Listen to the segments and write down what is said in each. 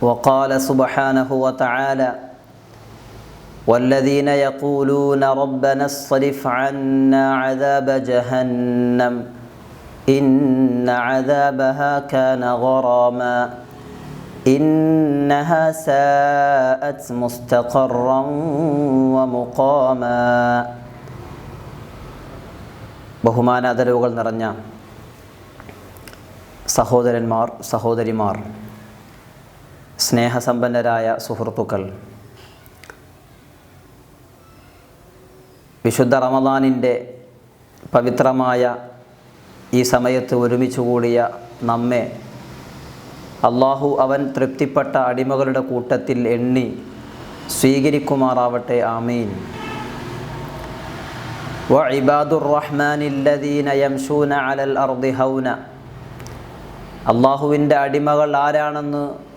وقال سبحانه وتعالى والذين يقولون ربنا اصرف عنا عذاب جهنم إن عذابها كان غراما إنها ساءت مستقرا ومقاما ബഹുമാനാദരവുകൾ നിറഞ്ഞ സഹോദരന്മാർ സഹോദരിമാർ സ്നേഹസമ്പന്നരായ സുഹൃത്തുക്കൾ. വിശുദ്ധ റമദാനിന്റെ പവിത്രമായ ഈ സമയത്ത് ഒരുമിച്ച് കൂടിയ നമ്മെ അള്ളാഹു അവൻ തൃപ്തിപ്പെട്ട അടിമകളുടെ കൂട്ടത്തിൽ എണ്ണി സ്വീകരിക്കുമാറാവട്ടെ ആമീൻ. റഹ്മാനില്ലദീന യംശൂന അലൽ അർദി ഹൗന. അള്ളാഹുവിന്റെ അടിമകൾ ആരാണെന്ന്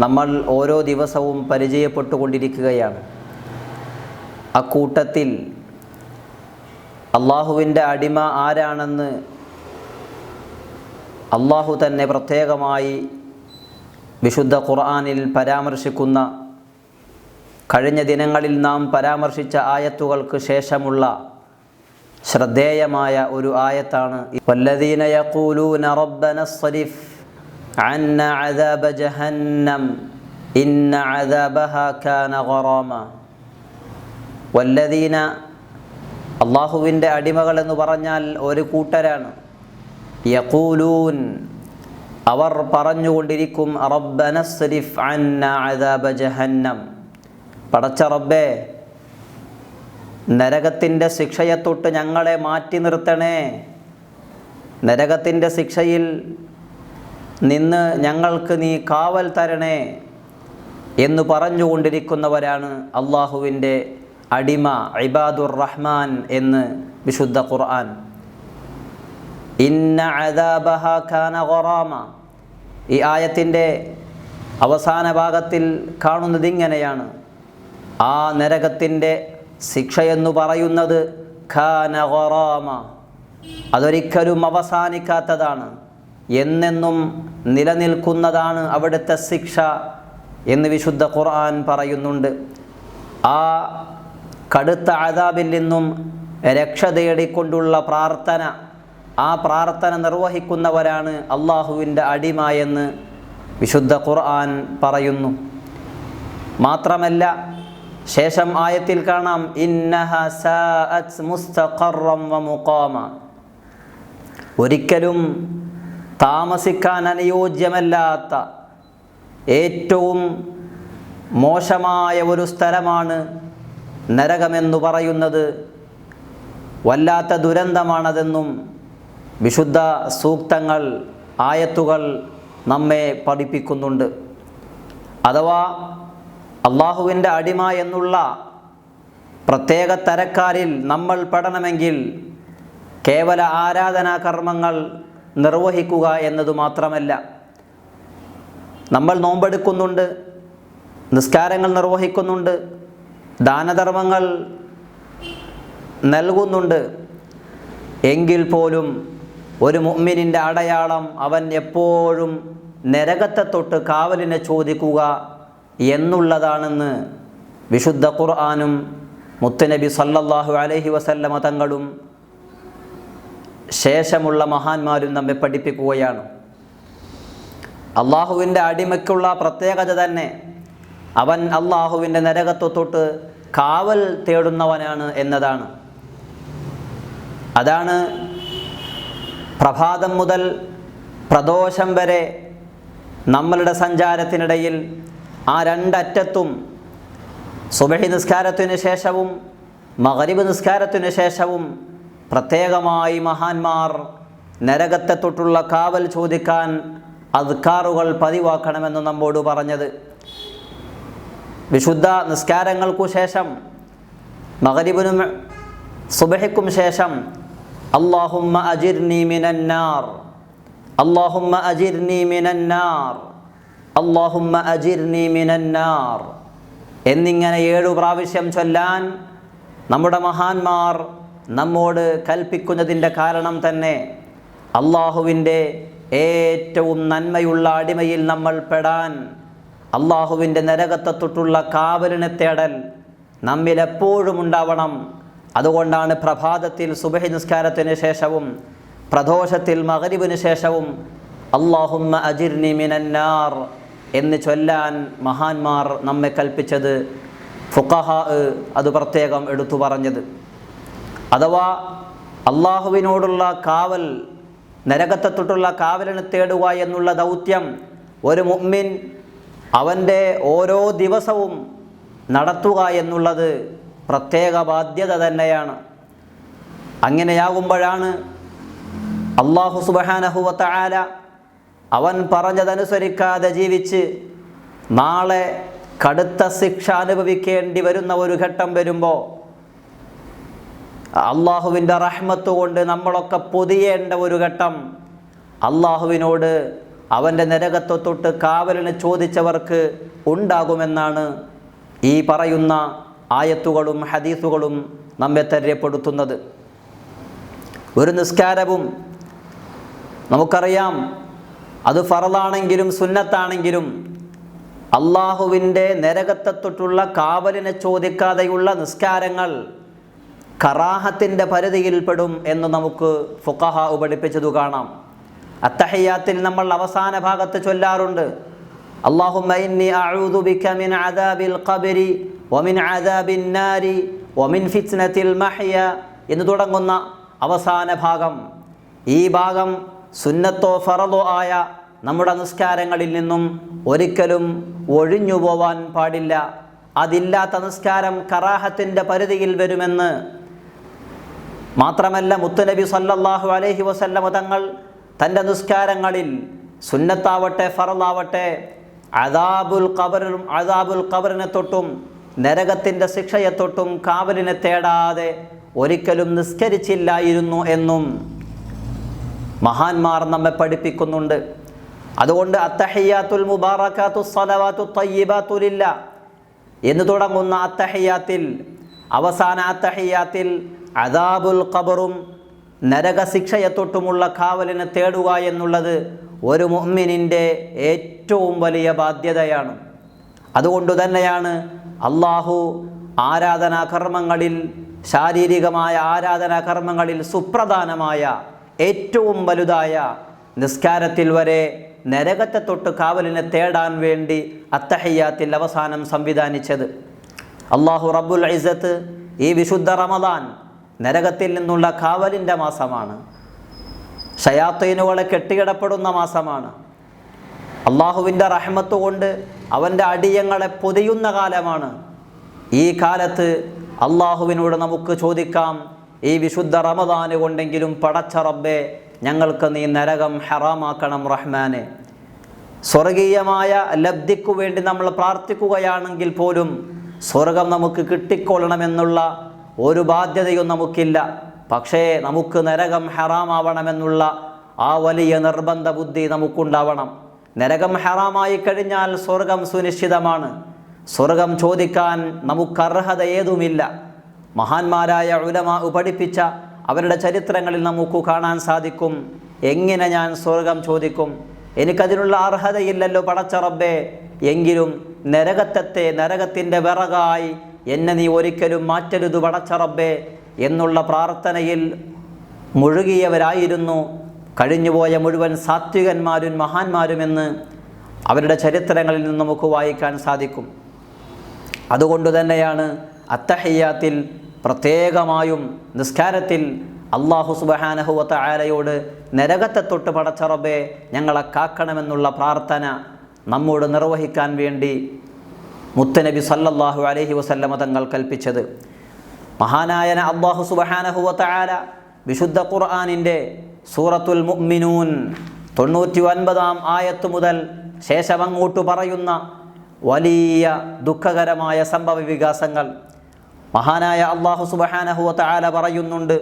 നമ്മൾ ഓരോ ദിവസവും പരിചയപ്പെട്ടുകൊണ്ടിരിക്കുകയാണ്. അക്കൂട്ടത്തിൽ അള്ളാഹുവിന്റെ അടിമ ആരാണെന്ന് അള്ളാഹു തന്നെ പ്രത്യേകമായി വിശുദ്ധ ഖുർആാനിൽ പരാമർശിക്കുന്ന കഴിഞ്ഞ ദിനങ്ങളിൽ നാം പരാമർശിച്ച ആയത്തുകൾക്ക് ശേഷമുള്ള ശ്രദ്ധേയമായ ഒരു ആയത്താണ്. വല്ലദീന യഖൂലൂന സ്വരിഫ്. عنا عذاب جهنم إن عذابها كان غراما والذين അള്ളാഹുവിൻ്റെ അടിമകൾ എന്ന് പറഞ്ഞാൽ ഒരു കൂട്ടരാണ് യഖൂലൂൻ അവർ പറഞ്ഞുകൊണ്ടിരിക്കും റബ്ബനസ്രിഫ് അന്ന അദാബ ജഹന്നം പടച്ച റബ്ബേ നരകത്തിൻ്റെ ശിക്ഷയെ തൊട്ട് ഞങ്ങളെ മാറ്റി നിർത്തണേ നരകത്തിൻ്റെ ശിക്ഷയിൽ നിന്ന് ഞങ്ങൾക്ക് നീ കാവൽ തരണേ എന്ന് പറഞ്ഞുകൊണ്ടിരിക്കുന്നവരാണ് അള്ളാഹുവിന്റെ അടിമ ഇബാദുർ റഹ്മാൻ എന്ന് വിശുദ്ധ ഖുർആൻ. ഇന്ന ഖാന ഖൊറാമ ഈ ആയത്തിന്റെ അവസാന ഭാഗത്തിൽ കാണുന്നത് ഇങ്ങനെയാണ്. ആ നരകത്തിന്റെ ശിക്ഷയെന്നു പറയുന്നത് ഖാന ഖൊറാമ അതൊരിക്കലും അവസാനിക്കാത്തതാണ്. എന്നെന്നും നിലനിൽക്കുന്നതാണ് അവിടുത്തെ ശിക്ഷ എന്ന് വിശുദ്ധ ഖുർആൻ പറയുന്നുണ്ട്. ആ കടുത്ത ആദാബിൽ നിന്നും രക്ഷ തേടിക്കൊണ്ടുള്ള പ്രാർത്ഥന ആ പ്രാർത്ഥന നിർവഹിക്കുന്നവരാണ് അള്ളാഹുവിന്റെ അടിമ എന്ന് വിശുദ്ധ ഖുർആൻ പറയുന്നു. മാത്രമല്ല ശേഷം ആയത്തിൽ കാണാം ഇന്നഹ മുസ്തഖറം വ മുഖാമ. ഒരിക്കലും താമസിക്കാൻ അനുയോജ്യമല്ലാത്ത ഏറ്റവും മോശമായ ഒരു സ്ഥലമാണ് നരകമെന്നു പറയുന്നത്. വല്ലാത്ത ദുരന്തമാണതെന്നും വിശുദ്ധ സൂക്തങ്ങൾ ആയത്തുകൾ നമ്മെ പഠിപ്പിക്കുന്നുണ്ട്. അഥവാ അള്ളാഹുവിന്റെ അടിമ എന്നുള്ള പ്രത്യേക തരക്കാരിൽ നമ്മൾ പെടണമെങ്കിൽ കേവല ആരാധനാ കർമ്മങ്ങൾ നിർവഹിക്കുക എന്നതു മാത്രമല്ല. നമ്മൾ നോമ്പെടുക്കുന്നുണ്ട് നിസ്കാരങ്ങൾ നിർവഹിക്കുന്നുണ്ട് ദാനധർമ്മങ്ങൾ നൽകുന്നുണ്ട്. എങ്കിൽ പോലും ഒരു മുമ്മിനിന്റെ അടയാളം അവൻ എപ്പോഴും നരകത്തെ തൊട്ട് കാവലിനെ ചോദിക്കുക എന്നുള്ളതാണെന്ന് വിശുദ്ധ ഖുർആാനും മുത്തനബി സല്ലല്ലാഹു അലൈഹി വസല്ലമ തങ്ങളും ശേഷമുള്ള മഹാന്മാരും നമ്മെ പഠിപ്പിക്കുകയാണ്. അള്ളാഹുവിന്റെ അടിമയ്ക്കുള്ള പ്രത്യേകത തന്നെ അവൻ അള്ളാഹുവിന്റെ നരകത്വ തൊട്ട് കാവൽ തേടുന്നവനാണ് എന്നതാണ്. അതാണ് പ്രഭാതം മുതൽ പ്രദോഷം വരെ നമ്മളുടെ സഞ്ചാരത്തിനിടയിൽ ആ രണ്ടറ്റത്തും സുബഹി നിസ്കാരത്തിന് ശേഷവും മകരിബ് നിസ്കാരത്തിന് ശേഷവും പ്രത്യേകമായി മഹാന്മാർ നരകത്തെ തൊട്ടുള്ള കാവൽ ചോദിക്കാൻ അദ്കാറുകൾ പതിവാക്കണമെന്ന് നമ്മോട് പറഞ്ഞത്. വിശുദ്ധ നിസ്കാരങ്ങൾക്കു ശേഷം മകരിബിനും സുബഹിക്കും ശേഷം അള്ളാഹുമ്മ അജിർനി മിനന്നാർ അള്ളാഹുമ്മ അജിർനി മിനന്നാർ അള്ളാഹുമ്മ അജിർനി മിനന്നാർ എന്നിങ്ങനെ ഏഴു പ്രാവശ്യം ചൊല്ലാൻ നമ്മുടെ മഹാന്മാർ നമ്മോട് കൽപ്പിക്കുന്നതിന്റെ കാരണം തന്നെ അള്ളാഹുവിന്റെ ഏറ്റവും നന്മയുള്ള അടിമയിൽ നമ്മൾ പെടാൻ അള്ളാഹുവിന്റെ നരകത്തെ തൊട്ടുള്ള കാവലിനെ തേടൽ നമ്മിലെപ്പോഴും ഉണ്ടാവണം. അതുകൊണ്ടാണ് പ്രഭാതത്തിൽ സുബഹി നിസ്കാരത്തിന് ശേഷവും പ്രദോഷത്തിൽ മകരിവിന് ശേഷവും അള്ളാഹുമ്മ അജിർനി മിനന്നാർ എന്ന് ചൊല്ലാൻ മഹാന്മാർ നമ്മെ കൽപ്പിച്ചത് ഫുഖഹ അത് പ്രത്യേകം എടുത്തു പറഞ്ഞത്. അഥവാ അള്ളാഹുവിനോടുള്ള കാവൽ നരകത്തെ തൊട്ടുള്ള കാവലിനെ തേടുക എന്നുള്ള ദൗത്യം ഒരു മുമ്മിൻ അവന്റെ ഓരോ ദിവസവും നടത്തുക എന്നുള്ളത് പ്രത്യേക ബാധ്യത തന്നെയാണ്. അങ്ങനെയാകുമ്പോഴാണ് അള്ളാഹു സുബഹാനഹുവത്ത ആല അവൻ പറഞ്ഞതനുസരിക്കാതെ ജീവിച്ച് നാളെ കടുത്ത ശിക്ഷ അനുഭവിക്കേണ്ടി വരുന്ന ഒരു ഘട്ടം വരുമ്പോൾ അള്ളാഹുവിന്റെ റഹ്മത്ത് കൊണ്ട് നമ്മളൊക്കെ പൊതിയേണ്ട ഒരു ഘട്ടം. അള്ളാഹുവിനോട് അവന്റെ നരകത്തെ തൊട്ട് കാവലിന് ചോദിച്ചവർക്ക് ഉണ്ടാകുമെന്നാണ് ഈ പറയുന്ന ആയത്തുകളും ഹദീസുകളും നമ്മെ തെരപ്പെടുത്തുന്നത് ഒരു നിസ്കാരവും നമുക്കറിയാം അത് ഫറലാണെങ്കിലും സുന്നത്താണെങ്കിലും അള്ളാഹുവിന്റെ നരകത്തെ തൊട്ടുള്ള കാവലിനെ ചോദിക്കാതെയുള്ള നിസ്കാരങ്ങൾ കറാഹത്തിൻ്റെ പരിധിയിൽപ്പെടും എന്ന് നമുക്ക് ഫുഖഹ പഠിപ്പിച്ചതു കാണാം അത്തഹയ്യാത്തിൽ നമ്മൾ അവസാന ഭാഗത്ത് ചൊല്ലാറുണ്ട് اللهم إني أعوذ بك من عذاب القبر ومن عذاب النار ومن فتنة المحيا എന്ന് തുടങ്ങുന്ന അവസാന ഭാഗം ഈ ഭാഗം സുന്നത്തോ ഫറദോ ആയ നമ്മുടെ നിസ്കാരങ്ങളിൽ നിന്നും ഒരിക്കലും ഒഴിഞ്ഞു പോവാൻ പാടില്ല അതില്ലാത്ത നിസ്കാരം കറാഹത്തിൻ്റെ പരിധിയിൽ വരുമെന്ന് മാത്രമല്ല മുത്തുനബി സല്ലല്ലാഹു അലൈഹി വസല്ലമ തങ്ങൾ തന്റെ നിസ്കാരങ്ങളിൽ സുന്നത്താവട്ടെ ഫറലാവട്ടെ അദാബുൽ കബറും അദാബുൽ ഖബറിനെ തൊട്ടും നരകത്തിന്റെ ശിക്ഷയെ തൊട്ടും കാവലിനെ തേടാതെ ഒരിക്കലും നിസ്കരിച്ചില്ലായിരുന്നു എന്നും മഹാന്മാർ നമ്മെ പഠിപ്പിക്കുന്നുണ്ട്. അതുകൊണ്ട് അത്തഹയ്യാത്തുൽ മുബാറക്കാത്തു സലവാത്തു തയ്യബാത്തുലില്ല എന്ന് തുടങ്ങുന്ന അത്തഹയ്യാത്തിൽ അവസാന അത്തഹിയാത്തിൽ അദാബുൽ ഖബറും നരകശിക്ഷയെ തൊട്ടുമുള്ള കാവലിനെ തേടുക എന്നുള്ളത് ഒരു മുഅ്മിനിന്റെ ഏറ്റവും വലിയ ബാധ്യതയാണ്. അതുകൊണ്ട് തന്നെയാണ് അള്ളാഹു ആരാധനാകർമ്മങ്ങളിൽ ശാരീരികമായ ആരാധനാകർമ്മങ്ങളിൽ സുപ്രധാനമായ ഏറ്റവും വലുതായ നിസ്കാരത്തിൽ വരെ നരകത്തെ തൊട്ട് കാവലിനെ തേടാൻ വേണ്ടി അത്തഹയ്യാത്തിൽ അവസാനം സംവിധാനിച്ചത്. അള്ളാഹു റബ്ബുൽ ഇസത്ത് ഈ വിശുദ്ധ റമദാൻ നരകത്തിൽ നിന്നുള്ള കാവലിന്റെ മാസമാണ്. ഷയാത്തീനുകളെ കെട്ടിയിടപ്പെടുന്ന മാസമാണ്. അള്ളാഹുവിന്റെ റഹ്മത്ത് കൊണ്ട് അവന്റെ അടിയങ്ങളെ പൊതിയുന്ന കാലമാണ്. ഈ കാലത്ത് അള്ളാഹുവിനോട് നമുക്ക് ചോദിക്കാം ഈ വിശുദ്ധ റമദാന് കൊണ്ടെങ്കിലും പടച്ച റബ്ബെ ഞങ്ങൾക്ക് നീ നരകം ഹറാമാക്കണം റഹ്മാനെ. സ്വർഗീയമായ ലബ്ധിക്കു വേണ്ടി നമ്മൾ പ്രാർത്ഥിക്കുകയാണെങ്കിൽ പോലും സ്വർഗം നമുക്ക് കിട്ടിക്കൊള്ളണമെന്നുള്ള ഒരു ബാധ്യതയും നമുക്കില്ല. പക്ഷേ നമുക്ക് നരകം ഹറാമാവണമെന്നുള്ള ആ വലിയ നിർബന്ധ ബുദ്ധി നമുക്കുണ്ടാവണം. നരകം ഹറാമായി കഴിഞ്ഞാൽ സ്വർഗം സുനിശ്ചിതമാണ്. സ്വർഗം ചോദിക്കാൻ നമുക്ക് അർഹത ഏതുമില്ല. മഹാന്മാരായ ഉലമ പഠിപ്പിച്ച അവരുടെ ചരിത്രങ്ങളിൽ നമുക്ക് കാണാൻ സാധിക്കും. എങ്ങനെ ഞാൻ സ്വർഗം ചോദിക്കും? എനിക്കതിനുള്ള അർഹതയില്ലല്ലോ പടച്ച റബ്ബേ. എങ്കിലും നരകത്തത്തെ നരകത്തിന്റെ വിറകായി എന്നെ നീ ഒരിക്കലും മാറ്റരുത് വടച്ചറബേ എന്നുള്ള പ്രാർത്ഥനയിൽ മുഴുകിയവരായിരുന്നു കഴിഞ്ഞുപോയ മുഴുവൻ സാത്വികന്മാരും മഹാന്മാരുമെന്ന് അവരുടെ ചരിത്രങ്ങളിൽ നിന്ന് നമുക്ക് വായിക്കാൻ സാധിക്കും. അതുകൊണ്ട് തന്നെയാണ് അത്തഹയ്യാത്തിൽ പ്രത്യേകമായും നിസ്കാരത്തിൽ അള്ളാഹു സുബഹാനഹുവത്ത ആലയോട് നരകത്തെ തൊട്ട് പടച്ചറബെ ഞങ്ങളെ കാക്കണമെന്നുള്ള പ്രാർത്ഥന നമ്മോട് നിർവഹിക്കാൻ വേണ്ടി മുത്തനബി സല്ലല്ലാഹു അലൈഹി വസല്ലമ തങ്ങൾ കൽപ്പിച്ചത് മഹാനായന അള്ളാഹു സുബഹാനഹുവത്ത ആല വിശുദ്ധ ഖുർആാനിൻ്റെ സൂറത്തുൽ മുഅ്മിനൂൻ തൊണ്ണൂറ്റി ഒൻപതാം ആയത്ത് മുതൽ ശേഷം അങ്ങോട്ട് പറയുന്ന വലിയ ദുഃഖകരമായ സംഭവ വികാസങ്ങൾ മഹാനായ അള്ളാഹു സുബഹാനഹു തആല പറയുന്നുണ്ട്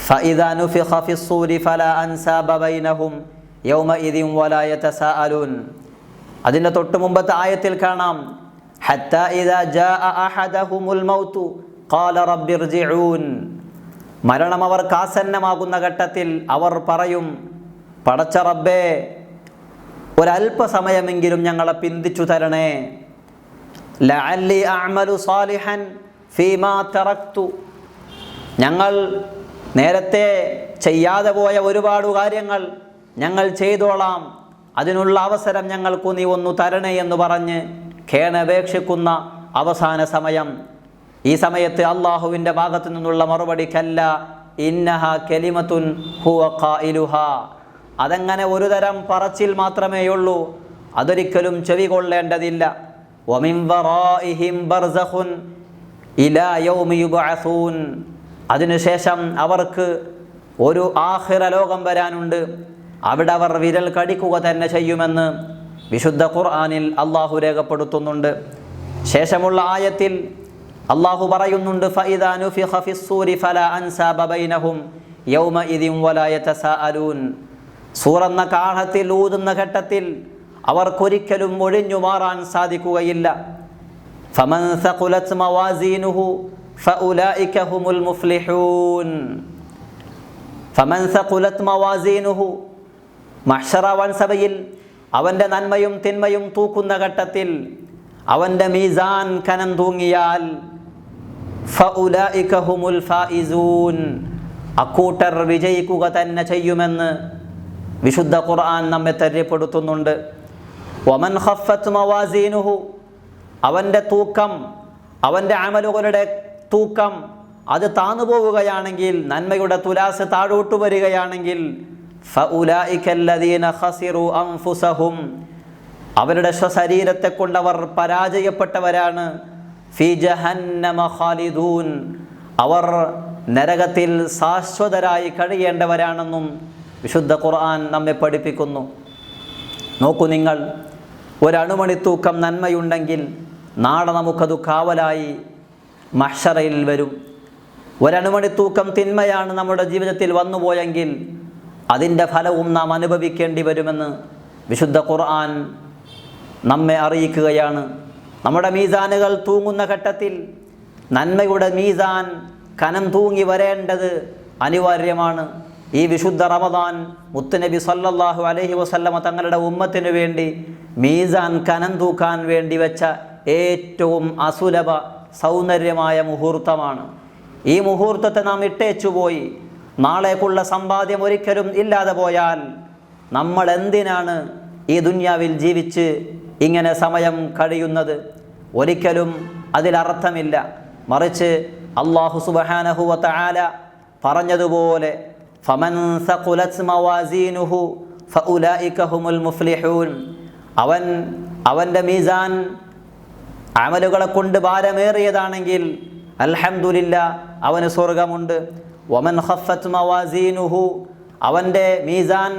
فإذا نفخ في الصور فلا أنساب بينهم يومئذ ولا يتساءلون അതിന് തൊട്ട് മുമ്പത്തെ ആയത്തിൽ കാണാം. മരണം അവർക്ക് ആസന്നമാകുന്ന ഘട്ടത്തിൽ അവർ പറയും പടച്ച റബ്ബേ ഒരല്പസമയമെങ്കിലും ഞങ്ങളെ പിന്തിച്ചു തരണേ. അഅമലു ഫീമാ തറക്തു ഞങ്ങൾ നേരത്തെ ചെയ്യാതെ പോയ ഒരുപാട് കാര്യങ്ങൾ ഞങ്ങൾ ചെയ്തോളാം. അതിനുള്ള അവസരം ഞങ്ങൾക്ക് നീ ഒന്ന് തരണേ എന്ന് പറഞ്ഞ് ഖേണപേക്ഷിക്കുന്ന അവസാന സമയം. ഈ സമയത്ത് അള്ളാഹുവിന്റെ ഭാഗത്തു നിന്നുള്ള മറുപടിക്കല്ല ഇന്നഹ കെലിമത്തുൻ ഹുവ അതങ്ങനെ ഒരു തരം പറച്ചിൽ മാത്രമേയുള്ളൂ അതൊരിക്കലും ചെവി കൊള്ളേണ്ടതില്ല. അതിനുശേഷം അവർക്ക് ഒരു ആഹിറ ലോകം വരാനുണ്ട്. അവിടെ അവർ വിരൽ കടിക്കുക തന്നെ ചെയ്യുമെന്ന് വിശുദ്ധ ഖുർആാനിൽ അള്ളാഹു രേഖപ്പെടുത്തുന്നുണ്ട്. ശേഷമുള്ള ആയത്തിൽ അള്ളാഹു പറയുന്നുണ്ട് സൂറന്ന കാഹത്തിൽ ഊതുന്ന ഘട്ടത്തിൽ അവർക്കൊരിക്കലും ഒഴിഞ്ഞു മാറാൻ സാധിക്കുകയില്ല. ഫമൻ സഖുലത് മവാസീനുഹു മഷറവൻ സഭയിൽ അവന്റെ നന്മയും തിന്മയും തൂക്കുന്ന ഘട്ടത്തിൽ അവന്റെ മീസാൻ കനം തൂങ്ങിയാൽ അക്കൂട്ടർ വിജയിക്കുക തന്നെ ചെയ്യുമെന്ന് വിശുദ്ധ ഖുർആൻ നമ്മെ തെര്യപ്പെടുത്തുന്നുണ്ട് ഒമൻ ഹഫത്ത് മവാസീനുഹു അവന്റെ തൂക്കം അവന്റെ അമലുകളുടെ തൂക്കം അത് താന്നുപോവുകയാണെങ്കിൽ നന്മയുടെ തുലാസ് താഴോട്ട് വരികയാണെങ്കിൽ അവരുടെ സ്വശരീരത്തെ കൊണ്ടവർ പരാജയപ്പെട്ടവരാണ്. ഫി ജഹന്നമ ഖാലിദൂൻ. അവർ നരകത്തിൽ ശാശ്വതരായി കഴിയേണ്ടവരാണെന്നും വിശുദ്ധ ഖുർആൻ നമ്മെ പഠിപ്പിക്കുന്നു. നോക്കൂ നിങ്ങൾ ഒരണുമണിത്തൂക്കം നന്മയുണ്ടെങ്കിൽ നാളെ നമുക്കത് കാവലായി മഹ്ഷറയിൽ വരും. ഒരണുമണിത്തൂക്കം തിന്മയാണ് നമ്മുടെ ജീവിതത്തിൽ വന്നുപോയെങ്കിൽ അതിന്റെ ഫലവും നാം അനുഭവിക്കേണ്ടി വരുമെന്ന് വിശുദ്ധ ഖുർആൻ നമ്മെ അറിയിക്കുകയാണ്. നമ്മുടെ മീസാനുകൾ തൂങ്ങുന്ന ഘട്ടത്തിൽ നന്മയുടെ മീസാൻ കനം തൂങ്ങി വരേണ്ടത് അനിവാര്യമാണ്. ഈ വിശുദ്ധ റമദാൻ മുത്തുനബി സല്ലല്ലാഹു അലഹി വസല്ലമ തങ്ങളുടെ ഉമ്മത്തിനു വേണ്ടി മീസാൻ കനം തൂക്കാൻ വേണ്ടി വെച്ച ഏറ്റവും അസുലഭ സൗന്ദര്യമായ മുഹൂർത്തമാണ്. ഈ മുഹൂർത്തത്തെ നാം ഇട്ടേച്ചുപോയി. നാളേക്കുള്ള സമ്പാദ്യം ഒരിക്കലും ഇല്ലാതെ പോയാൽ നമ്മൾ എന്തിനാണ് ഈ ദുന്യാവിൽ ജീവിച്ച് ഇങ്ങനെ സമയം കഴിയുന്നത്? ഒരിക്കലും അതിലർത്ഥമില്ല മറിച്ച് അള്ളാഹു സുബഹാനഹുവ ആല പറഞ്ഞതുപോലെ ഫമൻ അവൻ അവന്റെ മീസാൻ അമലുകളെ കൊണ്ട് ഭാരമേറിയതാണെങ്കിൽ അലഹമുല്ല അവന് സ്വർഗമുണ്ട്. വമൻ ഹഫത്ത് മവാസീനുഹു അവന്റെ മീസാൻ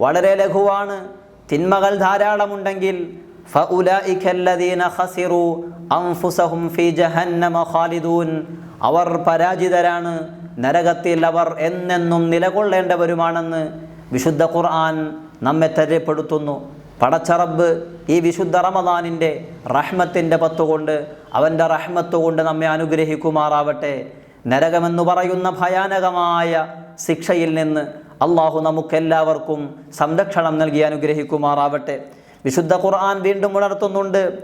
വളരെ ലഘുവാണ്. തിന്മകൾ ധാരാളമുണ്ടെങ്കിൽ അവർ പരാജിതരാണ് നരകത്തിൽ അവർ എന്നെന്നും നിലകൊള്ളേണ്ടവരുമാണെന്ന് വിശുദ്ധ ഖുർആൻ നമ്മെ തെരപ്പെടുത്തുന്നു. പടച്ചറബ് ഈ വിശുദ്ധ റമദാനിന്റെ റഹ്മത്തിന്റെ പത്തുകൊണ്ട് അവന്റെ റഹ്മത്തുകൊണ്ട് നമ്മെ അനുഗ്രഹിക്കുമാറാവട്ടെ. നരകമെന്ന് പറയുന്ന ഭയാനകമായ ശിക്ഷയിൽ നിന്ന് അള്ളാഹു നമുക്കെല്ലാവർക്കും സംരക്ഷണം നൽകി അനുഗ്രഹിക്കുമാറാവട്ടെ. വിശുദ്ധ ഖുർആൻ വീണ്ടും ഉണർത്തുന്നുണ്ട്.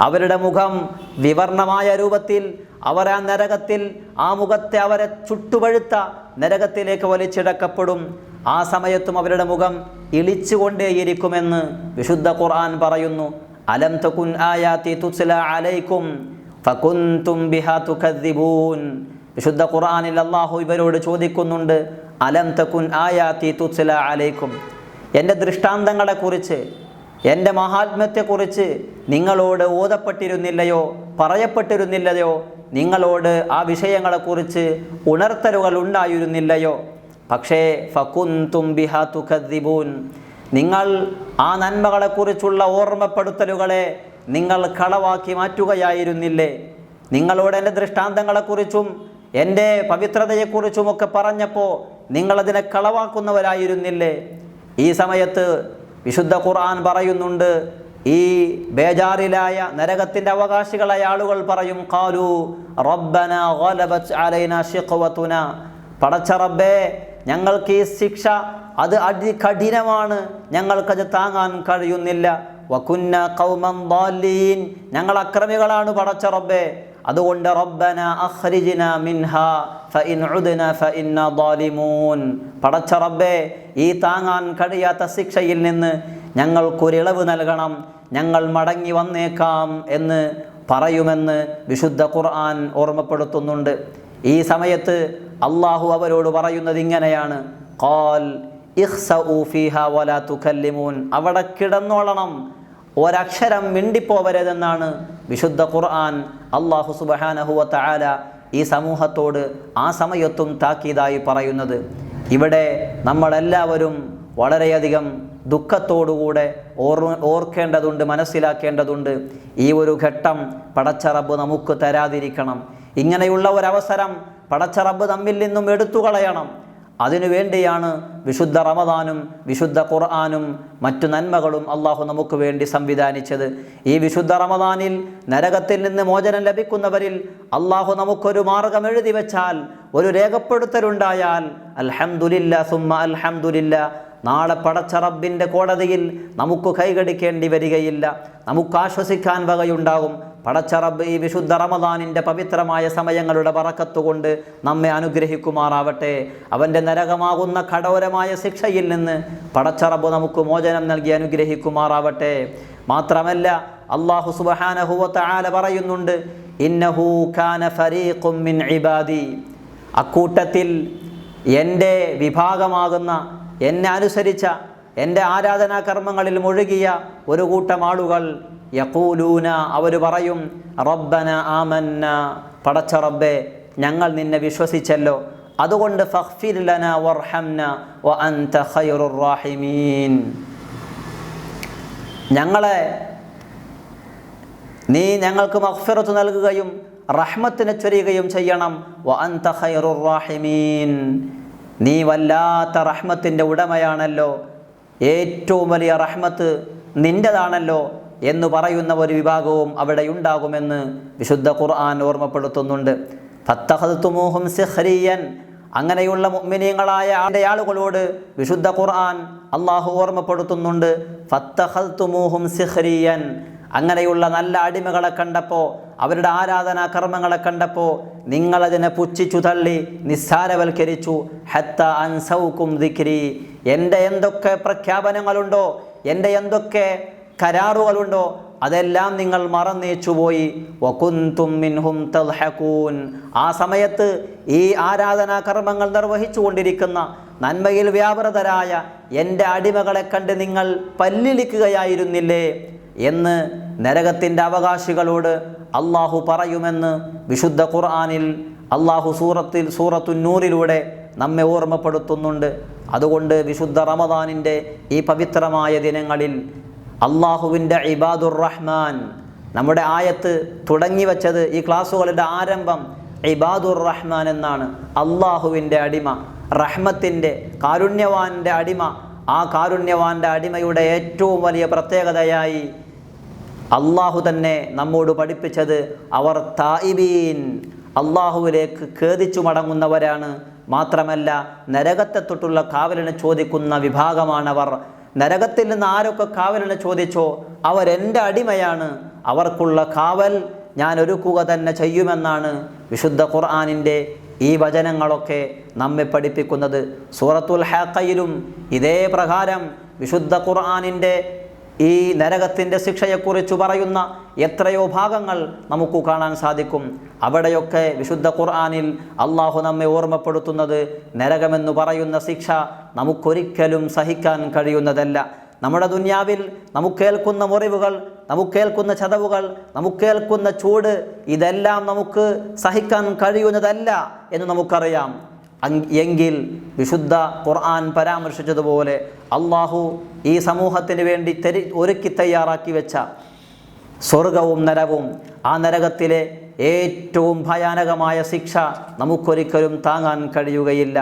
അവരുടെ മുഖം വിവർണമായ രൂപത്തിൽ അവർ ആ നരകത്തിൽ ആ മുഖത്തെ അവരെ ചുട്ടുപഴുത്ത നരകത്തിലേക്ക് വലിച്ചിടക്കപ്പെടും. ആ സമയത്തും അവരുടെ മുഖം ഇളിച്ചുകൊണ്ടേയിരിക്കുമെന്ന് വിശുദ്ധ ഖുർആൻ പറയുന്നു. അലം തകുൻ ആയാത്തി തുസ്ല അലൈക്കും ഫകുന്തും ബിഹാ തുകദ്ദിബൂൻ വിശുദ്ധ ഖുർആനിൽ അള്ളാഹു ഇവരോട് ചോദിക്കുന്നുണ്ട് അലം തകുൻ ആയാത്തി തുസ്ല അലൈക്കും? എന്റെ ദൃഷ്ടാന്തങ്ങളെക്കുറിച്ച് എന്റെ മഹാത്മ്യത്തെക്കുറിച്ച് നിങ്ങളോട് ഓതപ്പെട്ടിരുന്നില്ലയോ പറയപ്പെട്ടിരുന്നില്ലയോ? നിങ്ങളോട് ആ വിഷയങ്ങളെക്കുറിച്ച് ഉണർത്തലുകൾ ഉണ്ടായിരുന്നില്ലയോ? പക്ഷേ ഫകുന്തും ബിഹാ തുഖദ്ദിബൂൻ. നിങ്ങൾ ആ നന്മകളെക്കുറിച്ചുള്ള ഓർമ്മപ്പെടുത്തലുകളെ നിങ്ങൾ കളവാക്കി മാറ്റുകയായിരുന്നില്ലേ? നിങ്ങളോട് എന്റെ ദൃഷ്ടാന്തങ്ങളെക്കുറിച്ചും എന്റെ പവിത്രതയെക്കുറിച്ചുമൊക്കെ പറഞ്ഞപ്പോൾ നിങ്ങളതിനെ കളവാക്കുന്നവരായിരുന്നില്ലേ? ഈ സമയത്ത് വിശുദ്ധ ഖുർആൻ പറയുന്നുണ്ട് ഈ ബേജാറിലായ നരകത്തിന്റെ അവകാശികളായ ആളുകൾ പറയും കാലു റബ്ബന അലൈന ഷിഖ്വതുന പടച്ചറബേ ഞങ്ങൾക്ക് ഈ ശിക്ഷ അത് അതികഠിനമാണ്. ഞങ്ങൾക്കത് താങ്ങാൻ കഴിയുന്നില്ല. വകുന്ന കൗമം ബാലീൻ ഞങ്ങൾ അക്രമികളാണ് പടച്ച റബ്ബേ. അതുകൊണ്ട് റബ്ബന അഹ്രിജിന മിൻഹ ഫഇൻ ഉദ്ന ഫഇന്ന ദാലിമൂൻ. പടച്ച റബ്ബേ ഈ താങ്ങാൻ കഴിയാത്ത ശിക്ഷയിൽ നിന്ന് ഞങ്ങൾക്കൊരിളവ് നൽകണം. ഞങ്ങൾ മടങ്ങി വന്നേക്കാം എന്ന് പറയുമെന്ന് വിശുദ്ധ ഖുർആൻ ഓർമ്മപ്പെടുത്തുന്നുണ്ട്. ഈ സമയത്ത് അള്ളാഹു അവരോട് പറയുന്നത് ഇങ്ങനെയാണ്. കോൽ അവിടെ കിടന്നോളണം. ഒരക്ഷരം മിണ്ടിപ്പോവരുതെന്നാണ് വിശുദ്ധ ഖുർആൻ. അള്ളാഹു സുബഹാനഹുവ തആല ഈ സമൂഹത്തോട് ആ സമയത്തും താക്കീതായി പറയുന്നത്. ഇവിടെ നമ്മളെല്ലാവരും വളരെയധികം ദുഃഖത്തോടുകൂടെ ഓർ ഓർക്കേണ്ടതുണ്ട് മനസ്സിലാക്കേണ്ടതുണ്ട്. ഈ ഒരു ഘട്ടം പടച്ചറബ് നമുക്ക് തരാതിരിക്കണം. ഇങ്ങനെയുള്ള ഒരവസരം പടച്ചറബ് തമ്മിൽ നിന്നും എടുത്തു കളയണം അതിനു വേണ്ടിയാണ് വിശുദ്ധ റമദാനും വിശുദ്ധ ഖുർആാനും മറ്റു നന്മകളും അള്ളാഹു നമുക്ക് വേണ്ടി സംവിധാനിച്ചത്. ഈ വിശുദ്ധ റമദാനിൽ നരകത്തിൽ നിന്ന് മോചനം ലഭിക്കുന്നവരിൽ അള്ളാഹു നമുക്കൊരു മാർഗം എഴുതി വെച്ചാൽ ഒരു രേഖപ്പെടുത്തലുണ്ടായാൽ അൽഹംദുലില്ല സുമ്മ അൽഹംദുലില്ല നാളെ പടച്ചറബിന്റെ കോടതിയിൽ നമുക്ക് കൈകടിക്കേണ്ടി വരികയില്ല. നമുക്ക് ആശ്വസിക്കാൻ വകയുണ്ടാകും പടച്ചറബ് ഈ വിശുദ്ധ റമദാനിന്റെ പവിത്രമായ സമയങ്ങളുടെ പറക്കത്തുകൊണ്ട് നമ്മെ അനുഗ്രഹിക്കുമാറാവട്ടെ. അവന്റെ നരകമാകുന്ന കഠോരമായ ശിക്ഷയിൽ നിന്ന് പടച്ചറബ് നമുക്ക് മോചനം നൽകി അനുഗ്രഹിക്കുമാറാവട്ടെ. മാത്രമല്ല അള്ളാഹു സുബഹാനഹുവത്ത ആല പറയുന്നുണ്ട് ഇന്നഹു മിൻ ഇബാദി. അക്കൂട്ടത്തിൽ എന്റെ വിഭാഗമാകുന്ന എന്നെ അനുസരിച്ച എന്റെ ആരാധനാ കർമ്മങ്ങളിൽ മുഴുകിയ ഒരു കൂട്ടം ആളുകൾ യക്കൂലൂന അവർ പറയും റബ്ബന ആമന്ന. പടച്ച റബ്ബെ ഞങ്ങൾ നിന്നെ വിശ്വസിച്ചല്ലോ. അതുകൊണ്ട് വ അൻത ഖൈറുർ റാഹിമീൻ. ഞങ്ങളെ നീ ഞങ്ങൾക്ക് മഹ്ഫിറത്ത് നൽകുകയും റഹ്മത്തിന് ചൊരിയുകയും ചെയ്യണം. വ അൻത ഖൈറുർ റാഹിമീൻ. നീ വല്ലാത്ത റഹ്മത്തിന്റെ ഉടമയാണല്ലോ. ഏറ്റവും വലിയ റഹ്മത്ത് നിന്റെതാണല്ലോ എന്ന് പറയുന്ന ഒരു വിഭാഗവും അവിടെ ഉണ്ടാകുമെന്ന് വിശുദ്ധ ഖുർആൻ ഓർമ്മപ്പെടുത്തുന്നുണ്ട്. ഫത്തഹത്തുമൂഹും അങ്ങനെയുള്ള മുഅ്മിനീങ്ങളായ ആന്റെ ആളുകളോട് വിശുദ്ധ ഖുർആൻ അള്ളാഹു ഓർമ്മപ്പെടുത്തുന്നുണ്ട്. ഫത്തഹത്തുമൂഹും അങ്ങനെയുള്ള നല്ല അടിമകളെ കണ്ടപ്പോൾ അവരുടെ ആരാധനാ കർമ്മങ്ങളെ കണ്ടപ്പോൾ നിങ്ങളതിനെ പുച്ഛിച്ചു തള്ളി നിസ്സാരവൽക്കരിച്ചു. ഹത്ത അൻസൗക്കും ദിക്രി. എന്റെ എന്തൊക്കെ പ്രഖ്യാപനങ്ങളുണ്ടോ എന്റെ എന്തൊക്കെ കരാറുകളുണ്ടോ അതെല്ലാം നിങ്ങൾ മറന്നേച്ചുപോയി. വകുന്തും മിൻഹും തൽഹക്കൂൻ ആ സമയത്ത് ഈ ആരാധനാ കർമ്മങ്ങൾ നിർവഹിച്ചു കൊണ്ടിരിക്കുന്ന നന്മയിൽ വ്യാപൃതരായ എന്റെ അടിമകളെ കണ്ട് നിങ്ങൾ പല്ലിളിക്കുകയായിരുന്നില്ലേ എന്ന് നരകത്തിന്റെ അവകാശികളോട് അള്ളാഹു പറയുമെന്ന് വിശുദ്ധ ഖുർആാനിൽ അള്ളാഹു സൂറത്തിൽ സൂറത്തുന്നൂറിലൂടെ നമ്മെ ഓർമ്മപ്പെടുത്തുന്നുണ്ട്. അതുകൊണ്ട് വിശുദ്ധ റമദാനിന്റെ ഈ പവിത്രമായ ദിനങ്ങളിൽ അള്ളാഹുവിന്റെ ഇബാദുർ റഹ്മാൻ നമ്മുടെ ആയത്ത് തുടങ്ങി വച്ചത് ഈ ക്ലാസ്സുകളുടെ ആരംഭം ഇബാദുർ റഹ്മാൻ എന്നാണ്. അള്ളാഹുവിന്റെ അടിമ. റഹ്മത്തിന്റെ കാരുണ്യവാന്റെ അടിമ. ആ കാരുണ്യവാന്റെ അടിമയുടെ ഏറ്റവും വലിയ പ്രത്യേകതയായി അള്ളാഹു തന്നെ നമ്മോട് പഠിപ്പിച്ചത് അവർ തായിബീൻ. അള്ളാഹുവിലേക്ക് ഖേദിച്ചു മടങ്ങുന്നവരാണ്. മാത്രമല്ല നരകത്തെ തൊട്ടുള്ള കാവലിനെ ചോദിക്കുന്ന വിഭാഗമാണവർ. നരകത്തിൽ നിന്ന് ആരൊക്കെ കാവലിനെ ചോദിച്ചോ അവരെന്റെ അടിമയാണ്. അവർക്കുള്ള കാവൽ ഞാൻ ഒരുക്കുക തന്നെ ചെയ്യുമെന്നാണ് വിശുദ്ധ ഖുർആാനിന്റെ ഈ വചനങ്ങളൊക്കെ നമ്മെ പഠിപ്പിക്കുന്നത് സൂറത്തുൽ ഹാക്കയിലും ഇതേ പ്രകാരം വിശുദ്ധ ഖുർആാനിന്റെ ഈ നരകത്തിന്റെ ശിക്ഷയെക്കുറിച്ച് പറയുന്ന എത്രയോ ഭാഗങ്ങൾ നമുക്ക് കാണാൻ സാധിക്കും. അവിടെയൊക്കെ വിശുദ്ധ ഖുർആാനിൽ അള്ളാഹു നമ്മെ ഓർമ്മപ്പെടുത്തുന്നത് നരകമെന്ന് പറയുന്ന ശിക്ഷ നമുക്കൊരിക്കലും സഹിക്കാൻ കഴിയുന്നതല്ല. നമ്മുടെ ദുന്യാവിൽ നമുക്കേൽക്കുന്ന മുറിവുകൾ നമുക്കേൽക്കുന്ന ചതവുകൾ നമുക്കേൽക്കുന്ന ചൂട് ഇതെല്ലാം നമുക്ക് സഹിക്കാൻ കഴിയുന്നതല്ല എന്ന് നമുക്കറിയാം. എങ്കിൽ വിശുദ്ധ ഖുർആൻ പരാമർശിച്ചതുപോലെ അള്ളാഹു ഈ സമൂഹത്തിന് വേണ്ടി തെരി ഒരുക്കി തയ്യാറാക്കി വെച്ച സ്വർഗവും നരകവും ആ നരകത്തിലെ ഏറ്റവും ഭയാനകമായ ശിക്ഷ നമുക്കൊരിക്കലും താങ്ങാൻ കഴിയുകയില്ല.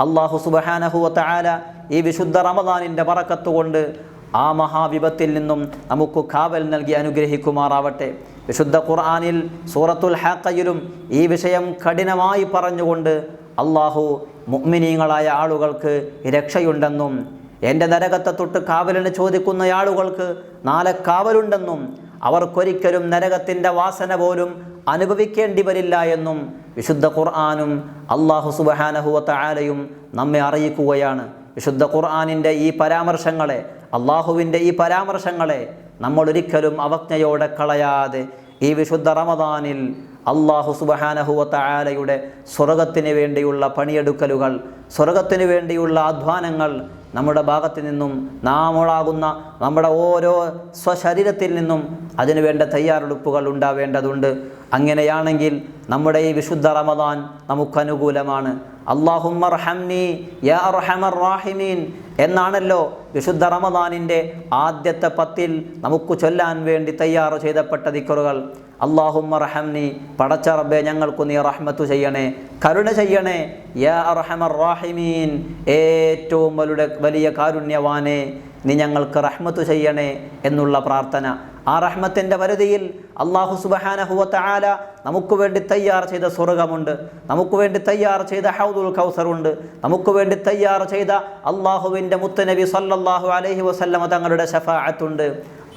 അള്ളാഹു സുബഹാനഹുവത്ത ആല ഈ വിശുദ്ധ റമദാനിന്റെ പറക്കത്തുകൊണ്ട് ആ മഹാവിപത്തിൽ നിന്നും നമുക്ക് കാവൽ നൽകി അനുഗ്രഹിക്കുമാറാവട്ടെ. വിശുദ്ധ ഖുർആാനിൽ സൂറത്തുൽ ഹാക്കയിലും ഈ വിഷയം കഠിനമായി പറഞ്ഞുകൊണ്ട് അള്ളാഹു മുഗ്മിനീങ്ങളായ ആളുകൾക്ക് രക്ഷയുണ്ടെന്നും എന്റെ നരകത്തെ തൊട്ട് കാവലിന് ചോദിക്കുന്ന ആളുകൾക്ക് നാളെ കാവലുണ്ടെന്നും അവർക്കൊരിക്കലും നരകത്തിന്റെ വാസന പോലും അനുഭവിക്കേണ്ടി വരില്ല എന്നും വിശുദ്ധ ഖുർആാനും അള്ളാഹു സുബഹാനഹുവത്ത ആലയും നമ്മെ അറിയിക്കുകയാണ്. വിശുദ്ധ ഖുർആാനിന്റെ ഈ പരാമർശങ്ങളെ അള്ളാഹുവിന്റെ ഈ പരാമർശങ്ങളെ നമ്മൾ ഒരിക്കലും അവജ്ഞയോടെ കളയാതെ ഈ വിശുദ്ധ റമദാനിൽ അള്ളാഹു സുബഹാനഹുവത്ത ആലയുടെ സ്വർഗത്തിന് വേണ്ടിയുള്ള പണിയെടുക്കലുകൾ സ്വർഗത്തിന് വേണ്ടിയുള്ള അധ്വാനങ്ങൾ നമ്മുടെ ഭാഗത്ത് നിന്നും നാമുളാകുന്ന നമ്മുടെ ഓരോ സ്വശരീരത്തിൽ നിന്നും അതിനുവേണ്ട തയ്യാറെടുപ്പുകൾ ഉണ്ടാവേണ്ടതുണ്ട്. അങ്ങനെയാണെങ്കിൽ നമ്മുടെ ഈ വിശുദ്ധ റമദാൻ നമുക്കനുകൂലമാണ്. അള്ളാഹുമ്മർഹംനി യാ അർഹമർ റാഹിമീൻ. എന്നാണല്ലോ വിശുദ്ധ റമദാനിന്റെ ആദ്യത്തെ പത്തിൽ നമുക്ക് ചൊല്ലാൻ വേണ്ടി തയ്യാർ ചെയ്തപ്പെട്ട ദിക്കറുകൾ. അള്ളാഹുമ്മർഹംനി പടച്ച റബ്ബെ ഞങ്ങൾക്ക് നീ റഹ്മത്തു ചെയ്യണേ കരുണ ചെയ്യണേ യാ അർഹമർ റാഹിമീൻ. ഏറ്റവും വലിയ കാരുണ്യവാനെ നീ ഞങ്ങൾക്ക് റഹ്മത്ത് ചെയ്യണേ എന്നുള്ള പ്രാർത്ഥന. ആ റഹ്മത്തിന്റെ വരുതിയിൽ അള്ളാഹു സുബഹാനഹുവത്ത ആല നമുക്ക് വേണ്ടി തയ്യാർ ചെയ്ത സ്വർഗമുണ്ട് നമുക്ക് വേണ്ടി തയ്യാർ ചെയ്ത ഹൗദുൽ കൗസറുണ്ട്. നമുക്ക് വേണ്ടി തയ്യാർ ചെയ്ത അള്ളാഹുവിന്റെ മുത്തനബി സല്ലല്ലാഹു അലൈഹി വസല്ലമ തങ്ങളുടെ ഷഫാഅത്തുണ്ട്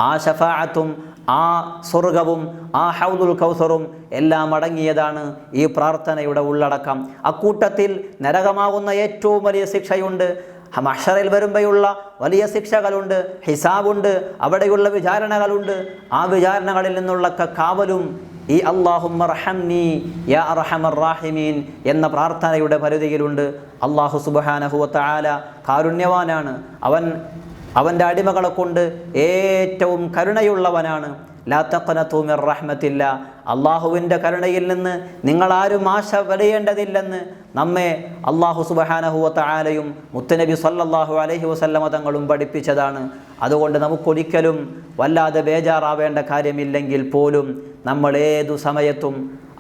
ആ ഷഫാഅത്തും ആ സ്വർഗവും ആ ഹൗദുൽ കൗസറും എല്ലാം അടങ്ങിയതാണ് ഈ പ്രാർത്ഥനയുടെ ഉള്ളടക്കം. അക്കൂട്ടത്തിൽ നരകമാകുന്ന ഏറ്റവും വലിയ ശിക്ഷയുണ്ട്. മഷറിൽ വരുമ്പോഴുള്ള വലിയ ശിക്ഷകളുണ്ട് ഹിസാബുണ്ട് അവിടെയുള്ള വിചാരണകളുണ്ട്. ആ വിചാരണകളിൽ നിന്നുള്ള കാവലും ഈ അള്ളാഹുമ്മർഹംനി യാ അർഹമർ എന്ന പ്രാർത്ഥനയുടെ പരിധിയിലുണ്ട്. അള്ളാഹു സുബാനഹുല കാരുണ്യവാനാണ്. അവൻ അവന്റെ അടിമകളെ കൊണ്ട് ഏറ്റവും കരുണയുള്ളവനാണ്. ലാ തഖനതു മിർ റഹ്മത്തില്ല. അള്ളാഹുവിന്റെ കരുണയിൽ നിന്ന് നിങ്ങളാരും ആശ വരയേണ്ടതില്ലെന്ന് നമ്മെ അള്ളാഹു സുബഹാനഹുവത്ത ആലയും മുത്തനബി സല്ലല്ലാഹു അലഹി വസല്ലമ തങ്ങളും പഠിപ്പിച്ചതാണ്. അതുകൊണ്ട് നമുക്കൊരിക്കലും വല്ലാതെ ബേജാറാവേണ്ട കാര്യമില്ലെങ്കിൽ പോലും നമ്മൾ ഏതു സമയത്തും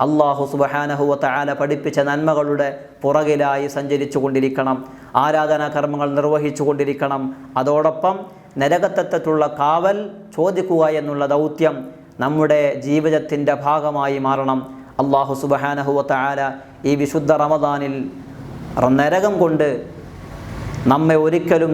അള്ളാഹു സുബഹാനഹുവത്ത ആല പഠിപ്പിച്ച നന്മകളുടെ പുറകിലായി സഞ്ചരിച്ചു കൊണ്ടിരിക്കണം ആരാധനാ കർമ്മങ്ങൾ നിർവഹിച്ചു കൊണ്ടിരിക്കണം അതോടൊപ്പം നരകത്തെത്തുള്ള കാവൽ ചോദിക്കുക എന്നുള്ള ദൗത്യം നമ്മുടെ ജീവിതത്തിന്റെ ഭാഗമായി മാറണം. അള്ളാഹു സുബഹാനഹുവത്ത ആല ഈ വിശുദ്ധ റമദാനിൽ നരകം കൊണ്ട് നമ്മെ ഒരിക്കലും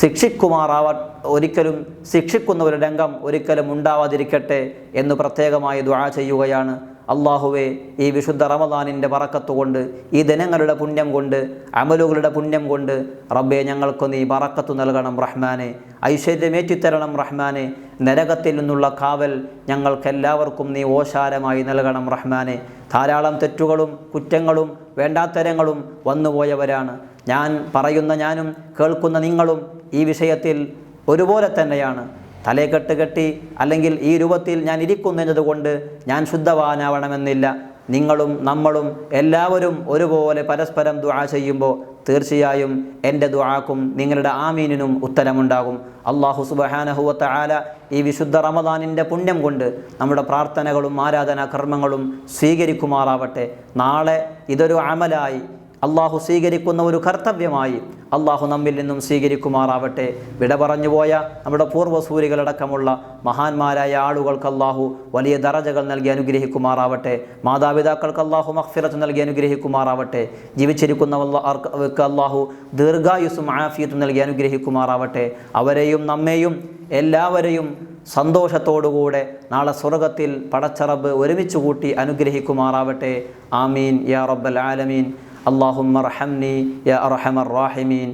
ശിക്ഷിക്കുമാറാവ ഒരിക്കലും ശിക്ഷിക്കുന്ന ഒരു രംഗം ഒരിക്കലും ഉണ്ടാവാതിരിക്കട്ടെ എന്ന് പ്രത്യേകമായി ദുആ ചെയ്യുകയാണ്. അള്ളാഹുവെ ഈ വിശുദ്ധ റമദാനിന്റെ പറക്കത്തുകൊണ്ട് ഈ ദിനങ്ങളുടെ പുണ്യം കൊണ്ട് അമലുകളുടെ പുണ്യം കൊണ്ട് റബ്ബെ ഞങ്ങൾക്ക് നീ പറക്കത്തു നൽകണം റഹ്മാനെ. ഐശ്വര്യമേറ്റിത്തരണം റഹ്മാനെ. നരകത്തിൽ നിന്നുള്ള കാവൽ ഞങ്ങൾക്കെല്ലാവർക്കും നീ ഓശാരമായി നൽകണം റഹ്മാനെ. ധാരാളം തെറ്റുകളും കുറ്റങ്ങളും വേണ്ടാത്തരങ്ങളും വന്നുപോയവരാണ്. ഞാൻ പറയുന്ന ഞാനും കേൾക്കുന്ന നിങ്ങളും ഈ വിഷയത്തിൽ ഒരുപോലെ തന്നെയാണ്. തലേക്കെട്ട് കെട്ടി അല്ലെങ്കിൽ ഈ രൂപത്തിൽ ഞാൻ ഇരിക്കുന്നതുകൊണ്ട് ഞാൻ ശുദ്ധവാനാവണമെന്നില്ല. നിങ്ങളും നമ്മളും എല്ലാവരും ഒരുപോലെ പരസ്പരം ദുആ ചെയ്യുമ്പോൾ തീർച്ചയായും എന്റെ ദുആക്കും നിങ്ങളുടെ ആമീനിനും ഉത്തരമുണ്ടാകും. അള്ളാഹു സുബഹാനഹുവത്ത ആല ഈ വിശുദ്ധ റമദാനിന്റെ പുണ്യം കൊണ്ട് നമ്മുടെ പ്രാർത്ഥനകളും ആരാധനാ കർമ്മങ്ങളും സ്വീകരിക്കുമാറാവട്ടെ. നാളെ ഇതൊരു അമലായി. അള്ളാഹു സ്വീകരിക്കുന്ന ഒരു കർത്തവ്യമായി അള്ളാഹു നമ്മിൽ നിന്നും സ്വീകരിക്കുമാറാവട്ടെ. വിട പറഞ്ഞുപോയ നമ്മുടെ പൂർവസൂരികളടക്കമുള്ള മഹാന്മാരായ ആളുകൾക്ക് അള്ളാഹു വലിയ ദറജകൾ നൽകി അനുഗ്രഹിക്കുമാറാവട്ടെ. മാതാപിതാക്കൾക്ക് അള്ളാഹു മഹ്ഫിറത്ത് നൽകി അനുഗ്രഹിക്കുമാറാവട്ടെ. ജീവിച്ചിരിക്കുന്നവർക്ക് അള്ളാഹു ദീർഘായുസും ആഫിയത്തും നൽകി അനുഗ്രഹിക്കുമാറാവട്ടെ. അവരെയും നമ്മെയും എല്ലാവരെയും സന്തോഷത്തോടുകൂടെ നാളെ സ്വർഗത്തിൽ പടച്ചറബ് ഒരുമിച്ച് കൂട്ടി അനുഗ്രഹിക്കുമാറാവട്ടെ. ആമീൻ. യാ റബ്ബൽ ആലമീൻ. اللهم ارحمني يا أرحم الراحمين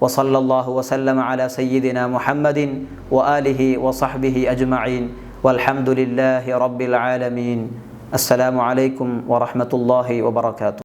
وصلى الله وسلم على سيدنا محمد وآله وصحبه أجمعين والحمد لله رب العالمين. السلام عليكم ورحمة الله وبركاته.